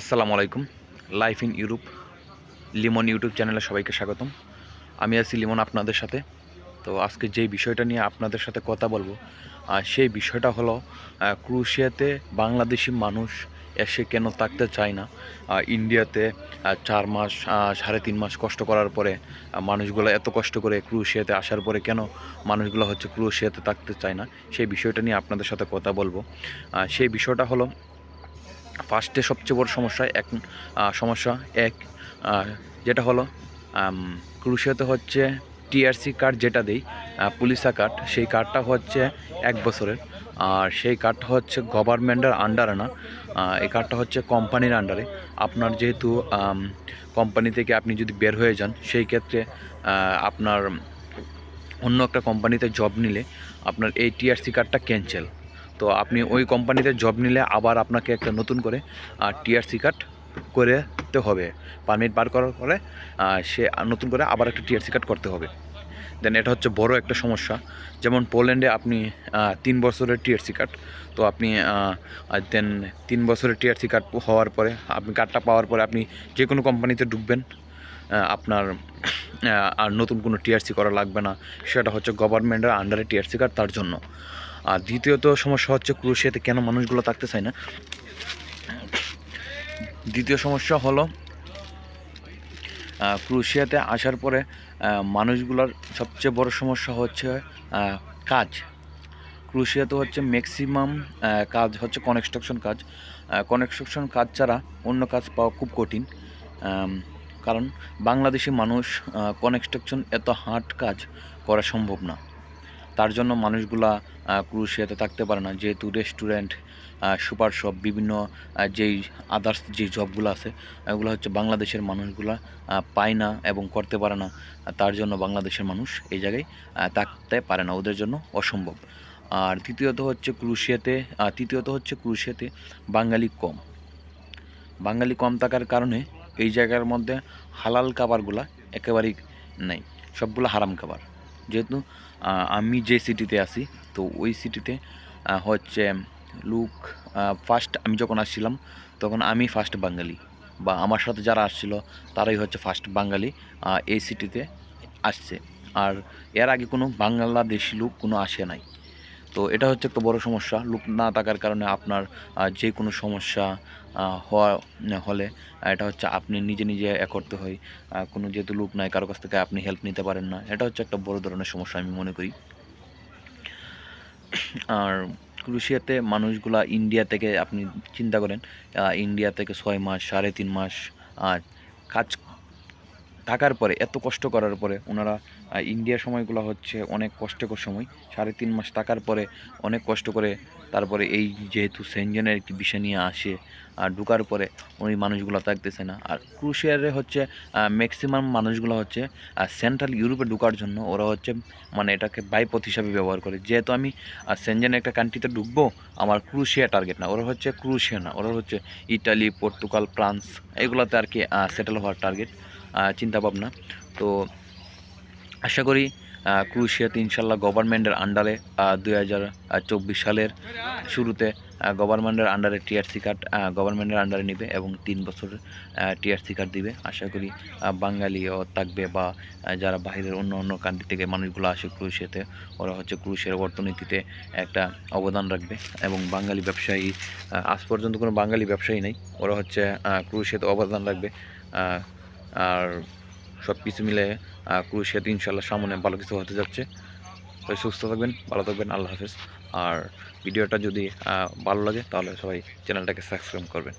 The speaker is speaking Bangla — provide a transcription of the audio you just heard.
আসসালামু আলাইকুম। Life in Europe Limon YouTube চ্যানেলে সবাইকে স্বাগতম। আমি আছি লিমন আপনাদের সাথে। তো আজকে যেই বিষয়টা নিয়ে আপনাদের সাথে কথা বলব আর সেই বিষয়টা হলো ক্রুশিয়াতে বাংলাদেশি মানুষ এসে কেন থাকতে চায় না? ইন্ডিয়াতে চার মাস সাড়ে তিন মাস কষ্ট করার পরে মানুষগুলো এত কষ্ট করে ক্রুশিয়াতে আসার পরে কেন মানুষগুলো হচ্ছে ক্রুশিয়াতে থাকতে চায় না? সেই বিষয়টা নিয়ে আপনাদের সাথে কথা বলব। সেই বিষয়টা হলো ফার্স্টে সবচেয়ে বড় সমস্যা এক সমস্যা এক যেটা হলো ক্রুশিয়াতে হচ্ছে টিআরসি কার্ড যেটা দেই পুলিশা কার্ড সেই কার্ডটা হচ্ছে এক বছরের। আর সেই কার্ডটা হচ্ছে গভর্নমেন্টের আন্ডারে না এই কার্ডটা হচ্ছে কোম্পানির আন্ডারে আপনার যেহেতু কোম্পানি থেকে আপনি যদি বের হয়ে যান, সেই ক্ষেত্রে আপনার অন্য একটা কোম্পানিতে জব নিলে আপনার এই টিআরসি কার্ডটা ক্যান্সেল তো আপনি ওই কোম্পানিতে জব নিলে আবার আপনাকে একটা নতুন করে টিআরসি কার্ড করতে হবে। পারমিট বার করার পরে সে নতুন করে আবার একটা টিআরসি কার্ড করতে হবে। দেন এটা হচ্ছে বড় একটা সমস্যা। যেমন পোল্যান্ডে আপনি তিন বছরের টিআরসি কার্ড তো আপনি দেন তিন বছরের টিআরসি কার্ড হওয়ার পরে, আপনি কার্ডটা পাওয়ার পরে আপনি যে কোনো কোম্পানিতে ঢুকবেন আপনার আর নতুন কোনো টিআরসি করা লাগবে না। সেটা হচ্ছে গভর্নমেন্টের আন্ডারে টিআরসি কার্ড তার জন্য। আর দ্বিতীয়ত সমস্যা হচ্ছে ক্রুশিয়াতে কেন মানুষগুলো থাকতে চায় না? দ্বিতীয় সমস্যা হলো ক্রুশিয়াতে আসার পরে মানুষগুলোর সবচেয়ে বড় সমস্যা হচ্ছে কাজ। ক্রুশিয়াতে হচ্ছে ম্যাক্সিমাম কাজ হচ্ছে কনস্ট্রাকশন কাজ। কনস্ট্রাকশন কাজ ছাড়া অন্য কাজ পাওয়া খুব কঠিন। কারণ বাংলাদেশি মানুষ কনস্ট্রাকশন এত হার্ড কাজ করা সম্ভব না। তার জন্য মানুষগুলা ক্রুশিয়াতে থাকতে পারে না। যেহেতু রেস্টুরেন্ট সুপার শপ, বিভিন্ন যেই আদার্স যে জবগুলো আছে, ওগুলো হচ্ছে বাংলাদেশের মানুষগুলা পায় না এবং করতে পারে না। তার জন্য বাংলাদেশের মানুষ এই জায়গায় থাকতে পারে না। ওদের জন্য অসম্ভব। আর তৃতীয়ত হচ্ছে ক্রুশিয়াতে তৃতীয়ত হচ্ছে ক্রুশিয়াতে বাঙালি কম। বাঙালি কম থাকার কারণে এই জায়গার মধ্যে হালাল খাবারগুলা একেবারেই নেই। সবগুলো হারাম খাবার। যেহেতু আমি যে সিটিতে আসি তো ওই সিটিতে হচ্ছে লুক ফার্স্ট আমি যখন আসছিলাম, তখন আমি ফার্স্ট বাঙালি। বা আমার সাথে যারা আসছিল, তারাই হচ্ছে ফার্স্ট বাঙালি এই সিটিতে আসছে। আর এর আগে কোনো বাংলাদেশি লোক কোনো আসে নাই। তো এটা হচ্ছে একটা বড় সমস্যা। লোক না থাকার কারণে আপনার যে কোনো সমস্যা হওয়া হলে এটা হচ্ছে আপনি নিজে নিজে এ করতে হয়। কোনো যেহেতু লুক নাই, কারও কাছ থেকে আপনি হেল্প নিতে পারেন না। এটা হচ্ছে একটা বড় ধরনের সমস্যা আমি মনে করি। আর ক্রুশিয়াতে মানুষগুলা ইন্ডিয়া থেকে, আপনি চিন্তা করেন ইন্ডিয়া থেকে ছয় মাস, সাড়ে তিন মাস, আর কাজ থাকার পরে, এত কষ্ট করার পরে ওনারা ইন্ডিয়ার সময়গুলো হচ্ছে অনেক কষ্টকর সময়। সাড়ে তিন মাস থাকার পরে অনেক কষ্ট করে তারপরে এই যেহেতু সেনজেনের একটি বিষয় নিয়ে আসে আর ঢুকার পরে ওই মানুষগুলো থাকতেছে না। আর ক্রুশিয়ারে হচ্ছে ম্যাক্সিমাম মানুষগুলো হচ্ছে সেন্ট্রাল ইউরোপে ঢুকার জন্য ওরা হচ্ছে মানে এটাকে বাইপথ হিসাবে ব্যবহার করে। যেহেতু আমি সেনজেন একটা কান্ট্রিতে ঢুকবো, আমার ক্রুশিয়া টার্গেট না, ওরা হচ্ছে ক্রুশিয়া না, ওরা হচ্ছে ইটালি পর্তুগাল ফ্রান্স এগুলোতে আর কি সেটেল হওয়ার টার্গেট চিন্তা ভাবনা তো আশা করি ক্রুশিয়াতে ইনশাল্লাহ গভর্নমেন্টের আন্ডারে দুই হাজার চব্বিশ সালের শুরুতে গভর্নমেন্টের আন্ডারে টিআরসি কার্ড গভর্নমেন্টের আন্ডারে নেবে এবং তিন বছরের টিআরসি কার্ড দিবে। আশা করি বাঙালিও থাকবে বা যারা বাইরের অন্য অন্য কান্ট্রি থেকে মানুষগুলো আসে ক্রুশিয়াতে ওরা হচ্ছে ক্রুশিয়ার অর্থনীতিতে একটা অবদান রাখবে এবং বাঙালি ব্যবসায়ী আজ পর্যন্ত কোনো বাঙালি ব্যবসায়ী নেই। ওরা হচ্ছে ক্রুশিয়াতে অবদান রাখবে। আর সব কিছু মিলে ক্রুশিয়াতে ইনশাল্লাহ সামনে ভালো কিছু হতে যাচ্ছে। তো সুস্থ থাকবেন, ভালো থাকবেন, আল্লাহ হাফেজ। আর ভিডিওটা যদি ভালো লাগে, তাহলে সবাই চ্যানেলটাকে সাবস্ক্রাইব করবেন।